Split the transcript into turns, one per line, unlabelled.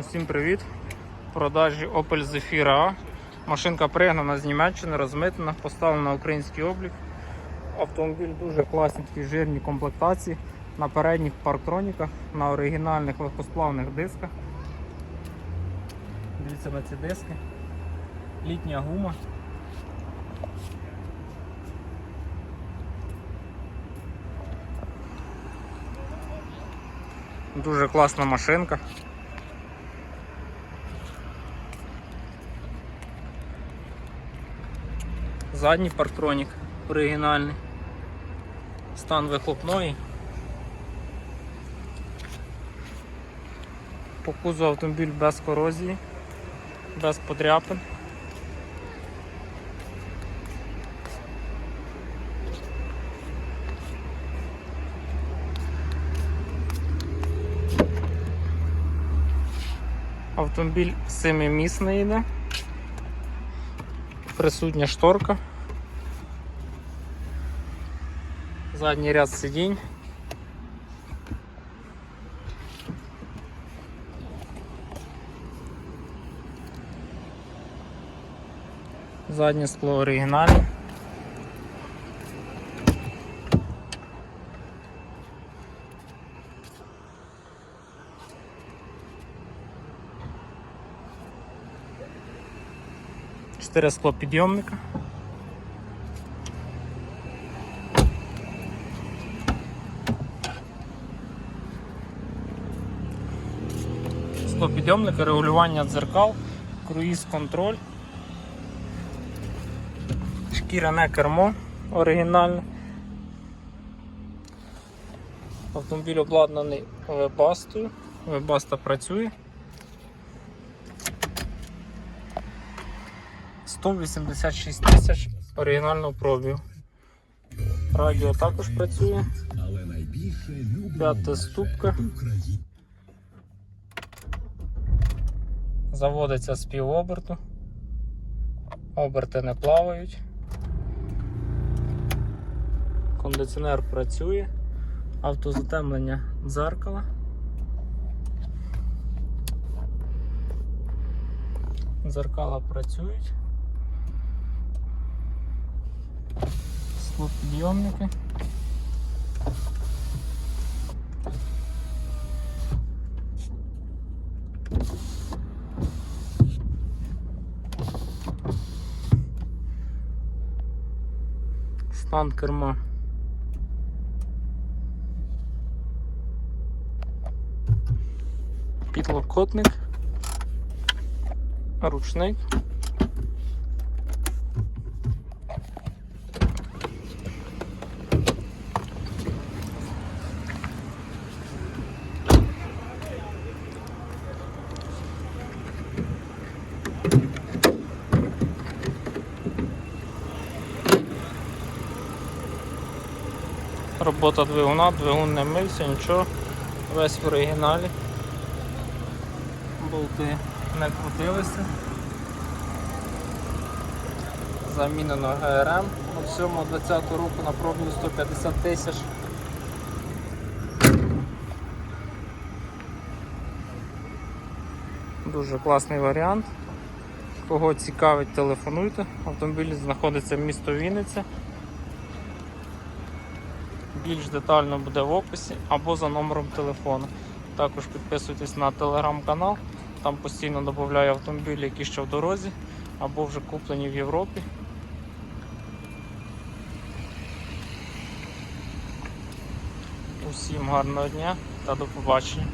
Усім привіт! В продажі Opel Zafira A. Машинка пригнана з Німеччини, розмитнена, поставлена на український облік. Автомобіль дуже класні такі жирні комплектації на передніх парктроніках, на оригінальних легкосплавних дисках. Дивіться на ці диски. Літня гума. Дуже класна машинка. Задній парктронік оригінальний. Стан вихлопної. По кузову автомобіль без корозії, без подряпин. Автомобіль семимісний йде. Присутня шторка. Задній ряд сидінь. Заднє скло оригінальне. Чотири скло підйомника. Склопідйомника, регулювання дзеркал, круїз контроль, шкіряне кермо оригінальне. Автомобіль обладнаний вебастою, вебаста працює. 186 тисяч оригінального пробігу. Радіо також працює. П'ята ступка. Заводиться з півоберту. Оберти не плавають. Кондиціонер працює. Автозатемлення дзеркала. Дзеркала працюють. Склопідйомники. Стан керма. Підлокотник. Ручник. Робота двигуна, двигун не мився, нічого, весь в оригіналі. Болти не крутилися. Замінено ГРМ у всьому 20 року на пробігу 150 тисяч. Дуже класний варіант. Кого цікавить, телефонуйте. Автомобіль знаходиться в місто Вінниця. Більш детально буде в описі або за номером телефону. Також підписуйтесь на телеграм-канал, там постійно додаю автомобілі, які ще в дорозі, або вже куплені в Європі. Усім гарного дня та до побачення.